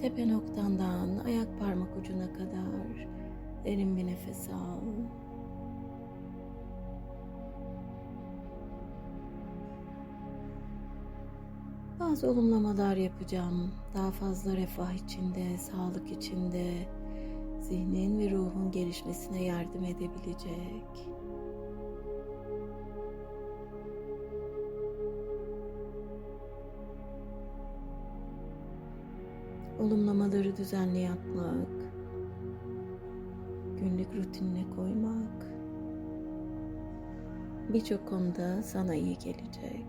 Tepe noktandan ayak parmak ucuna kadar derin bir nefes al. Bazı olumlamalar yapacağım. Daha fazla refah içinde, sağlık içinde, zihnin ve ruhun gelişmesine yardım edebilecek. Olumlamaları düzenli yapmak, günlük rutinine koymak birçok konuda sana iyi gelecek.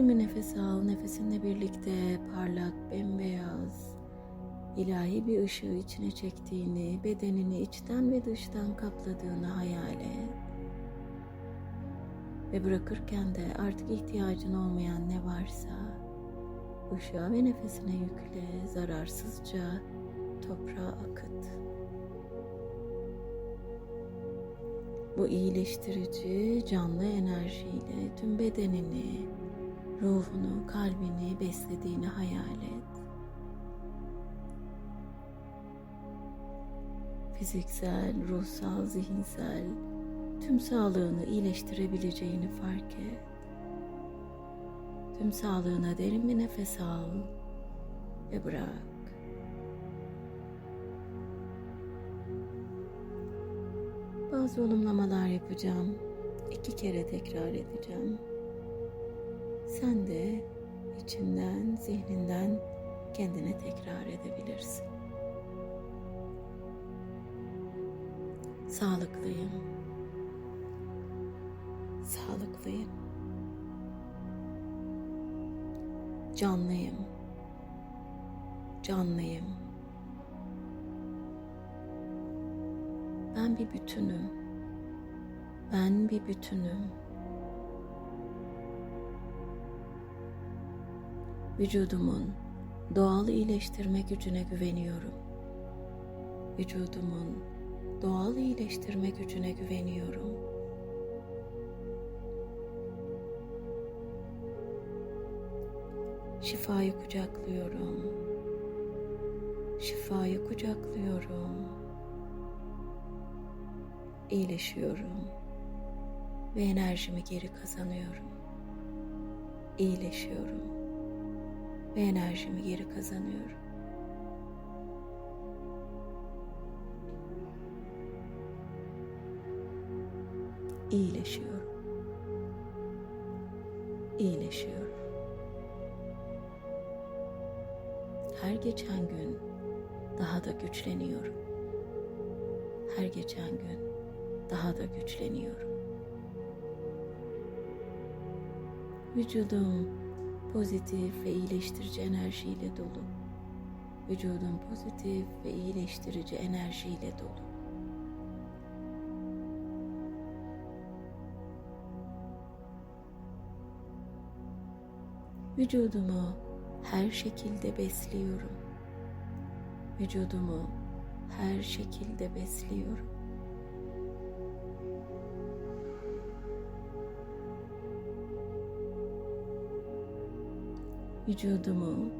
Derin bir nefes al. Nefesinle birlikte parlak, bembeyaz, ilahi bir ışığı içine çektiğini, bedenini içten ve dıştan kapladığını hayal et. Ve bırakırken de artık ihtiyacın olmayan ne varsa ışığa ve nefesine yükle, zararsızca toprağa akıt. Bu iyileştirici canlı enerjiyle tüm bedenini, ruhunu, kalbini beslediğini hayal et. Fiziksel, ruhsal, zihinsel tüm sağlığını iyileştirebileceğini fark et. Tüm sağlığına derin bir nefes al ve bırak. Bazı olumlamalar yapacağım. İki kere tekrar edeceğim. Sen de içinden, zihninden kendine tekrar edebilirsin. Sağlıklıyım. Sağlıklıyım. Canlıyım. Canlıyım. Ben bir bütünüm. Ben bir bütünüm. Vücudumun doğal iyileştirme gücüne güveniyorum. Vücudumun doğal iyileştirme gücüne güveniyorum. Şifayı kucaklıyorum. Şifayı kucaklıyorum. İyileşiyorum ve enerjimi geri kazanıyorum. İyileşiyorum ve enerjimi geri kazanıyorum. İyileşiyorum. İyileşiyorum. Her geçen gün daha da güçleniyorum. Her geçen gün daha da güçleniyorum. Vücudum pozitif ve iyileştirici enerjiyle dolu. Vücudum pozitif ve iyileştirici enerjiyle dolu. Vücudumu her şekilde besliyorum. Vücudumu her şekilde besliyorum. Vücudumu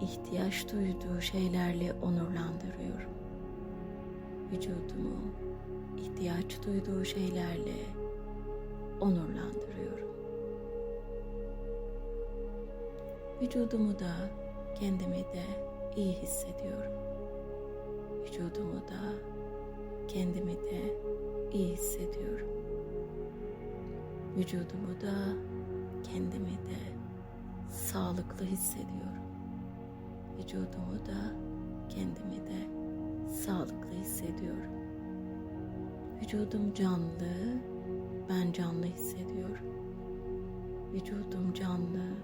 ihtiyaç duyduğu şeylerle onurlandırıyorum. Vücudumu ihtiyaç duyduğu şeylerle onurlandırıyorum. Vücudumu da kendimi de iyi hissediyorum. Vücudumu da kendimi de iyi hissediyorum. Vücudumu da kendimi de sağlıklı hissediyorum. Vücudumu da kendimi de sağlıklı hissediyorum. Vücudum canlı, ben canlı hissediyorum. Vücudum canlı,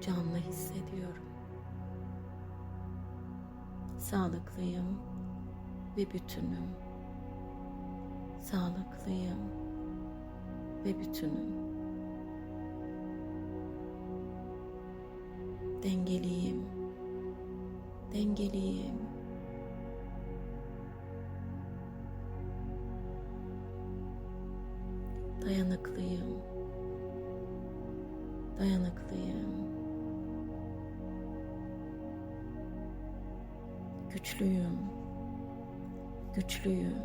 canlı hissediyorum. Sağlıklıyım ve bütünüm. Sağlıklıyım ve bütünüm. Dengeliyim. Dengeliyim. Dayanıklıyım. Dayanıklıyım. Güçlüyüm. Güçlüyüm.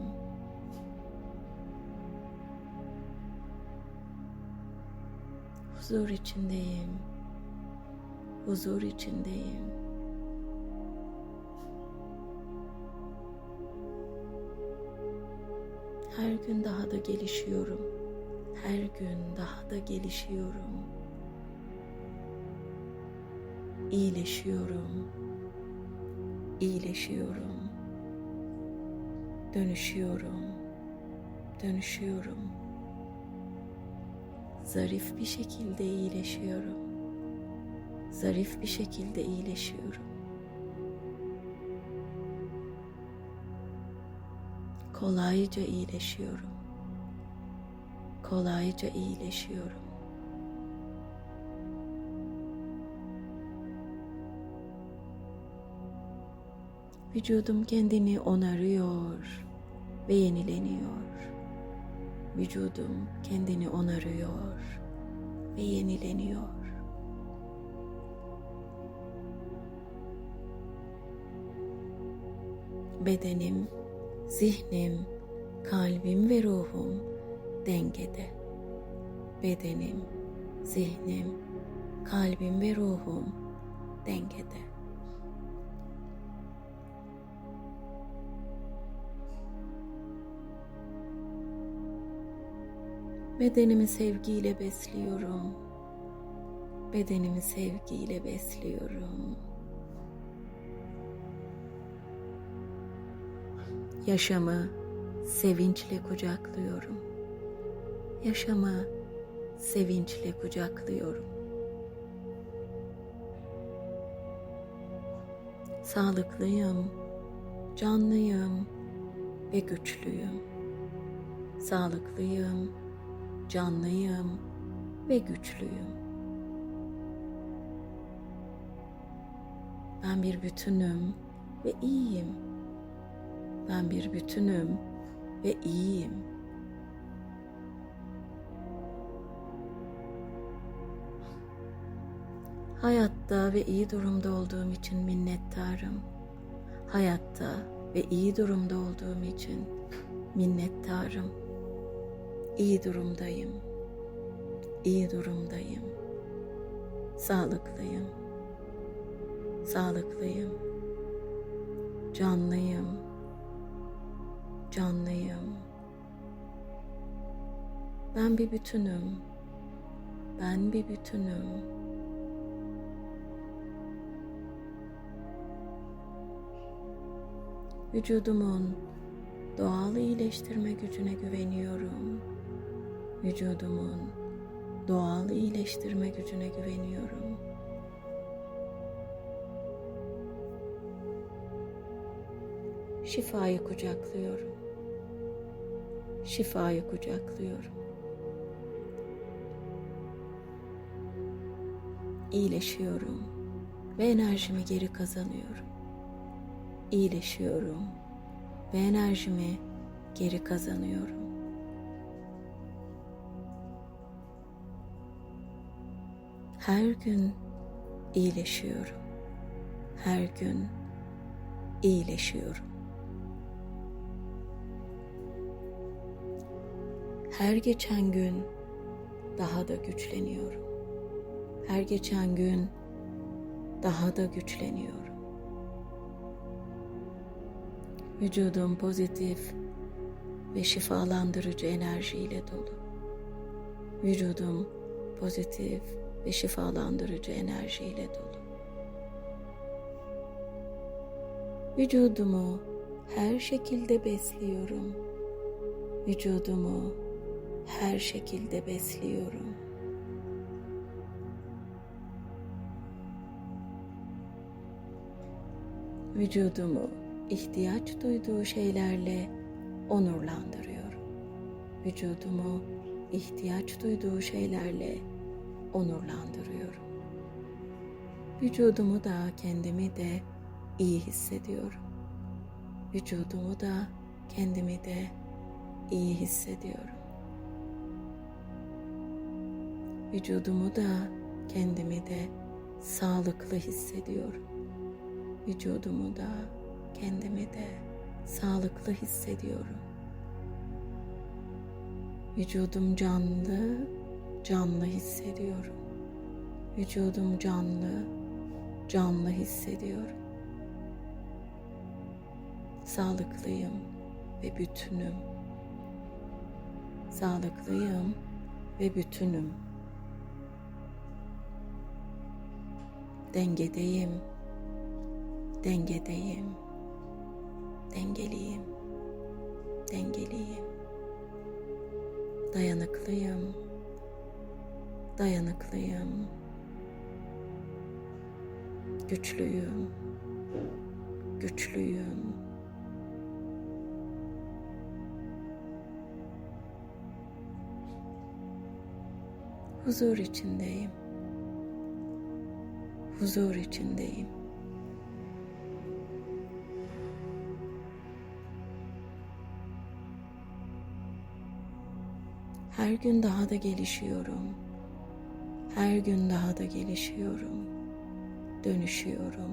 Huzur içindeyim. Huzur içindeyim. Her gün daha da gelişiyorum. Her gün daha da gelişiyorum. İyileşiyorum. İyileşiyorum. Dönüşüyorum. Dönüşüyorum. Zarif bir şekilde iyileşiyorum. Zarif bir şekilde iyileşiyorum. Kolayca iyileşiyorum. Kolayca iyileşiyorum. Vücudum kendini onarıyor ve yenileniyor. Vücudum kendini onarıyor ve yenileniyor. Bedenim, zihnim, kalbim ve ruhum dengede. Bedenim, zihnim, kalbim ve ruhum dengede. Bedenimi sevgiyle besliyorum. Bedenimi sevgiyle besliyorum. Yaşamı sevinçle kucaklıyorum. Yaşamı sevinçle kucaklıyorum. Sağlıklıyım, canlıyım ve güçlüyüm. Sağlıklıyım, canlıyım ve güçlüyüm. Ben bir bütünüm ve iyiyim. Ben bir bütünüm ve iyiyim. Hayatta ve iyi durumda olduğum için minnettarım. Hayatta ve iyi durumda olduğum için minnettarım. İyi durumdayım. İyi durumdayım. Sağlıklıyım. Sağlıklıyım. Canlıyım. Canlıyım. Ben bir bütünüm. Ben bir bütünüm. Vücudumun doğal iyileştirme gücüne güveniyorum. Vücudumun doğal iyileştirme gücüne güveniyorum. Şifayı kucaklıyorum. Şifayı kucaklıyorum. İyileşiyorum ve enerjimi geri kazanıyorum. İyileşiyorum ve enerjimi geri kazanıyorum. Her gün iyileşiyorum. Her gün iyileşiyorum. Her geçen gün daha da güçleniyorum. Her geçen gün daha da güçleniyorum. Vücudum pozitif ve şifalandırıcı enerjiyle dolu. Vücudum pozitif ve şifalandırıcı enerjiyle dolu. Vücudumu her şekilde besliyorum. Vücudumu her şekilde besliyorum. Vücudumu ihtiyaç duyduğu şeylerle onurlandırıyorum. Vücudumu ihtiyaç duyduğu şeylerle onurlandırıyorum. Vücudumu da kendimi de iyi hissediyorum. Vücudumu da kendimi de iyi hissediyorum. Vücudumu da kendimi de sağlıklı hissediyorum. Vücudumu da kendimi de sağlıklı hissediyorum. Vücudum canlı, canlı hissediyorum. Vücudum canlı, canlı hissediyorum. Sağlıklıyım ve bütünüm. Sağlıklıyım ve bütünüm. Dengedeyim. Dengedeyim. Dengeliyim. Dengeliyim. Dayanıklıyım. Dayanıklıyım. Güçlüyüm. Güçlüyüm. Huzur içindeyim. Huzur içindeyim. Her gün daha da gelişiyorum. Her gün daha da gelişiyorum. Dönüşüyorum.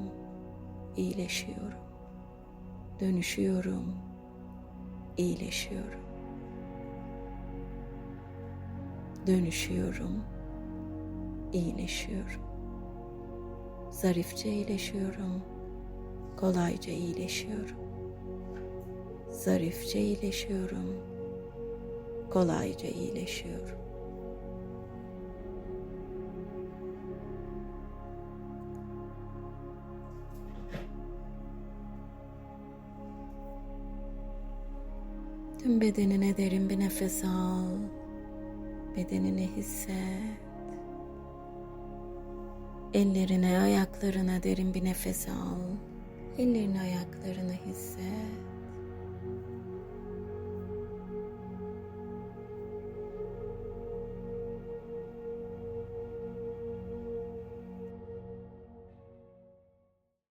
iyileşiyorum. Dönüşüyorum. iyileşiyorum. Dönüşüyorum. iyileşiyorum. Zarifçe iyileşiyorum. Kolayca iyileşiyorum. Zarifçe iyileşiyorum. Kolayca iyileşiyorum. Tüm bedenine derin bir nefes al. Bedenini hisset. Ellerine, ayaklarına derin bir nefes al. Ellerini, ayaklarını hisset.